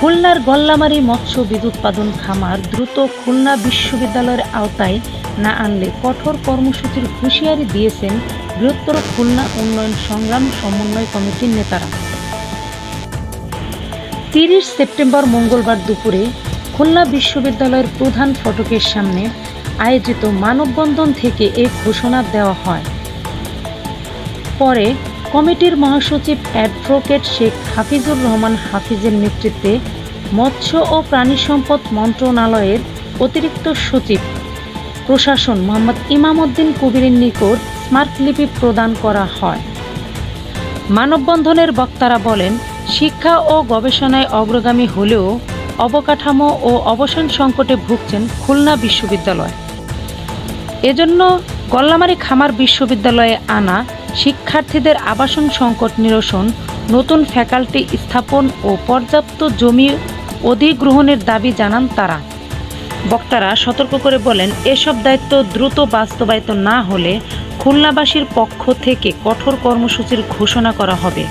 খুলনার গল্লামারি মৎস্য বিদ্যুৎপাদন খামার দ্রুত খুলনা বিশ্ববিদ্যালয়ের আওতায় না আনলে কঠোর কর্মসূচির হুঁশিয়ারি দিয়েছেন বৃহত্তর খুলনা উন্নয়ন সংগ্রাম সমন্বয় কমিটির নেতারা। তিরিশ সেপ্টেম্বর মঙ্গলবার দুপুরে খুলনা বিশ্ববিদ্যালয়ের প্রধান ফটকের সামনে আয়োজিত মানববন্ধন থেকে এ ঘোষণা দেওয়া হয়। পরে কমিটির মহাসচিব অ্যাডভোকেট শেখ হাফিজুর রহমান হাফিজের নেতৃত্বে মৎস্য ও প্রাণী সম্পদ মন্ত্রণালয়ের অতিরিক্ত সচিব প্রশাসন মোহাম্মদ ইমামউদ্দিন কবিরের নিকট স্মারকলিপি প্রদান করা হয়। মানববন্ধনের বক্তারা বলেন, শিক্ষা ও গবেষণায় অগ্রগামী হলেও অবকাঠামো ও অবসান সংকটে ভুগছেন খুলনা বিশ্ববিদ্যালয়। এজন্য গল্লামারী খামার বিশ্ববিদ্যালয়ে আনা শিক্ষার্থীদের আবাসন সংকট নিরসন, নতুন ফ্যাকাল্টি স্থাপন ও পর্যাপ্ত জমি অধিগ্রহণের দাবি জানান তারা। বক্তারা সতর্ক করে বলেন, এসব দায়িত্ব দ্রুত বাস্তবায়িত না হলে খুলনাবাসীর পক্ষ থেকে কঠোর কর্মসূচির ঘোষণা করা হবে।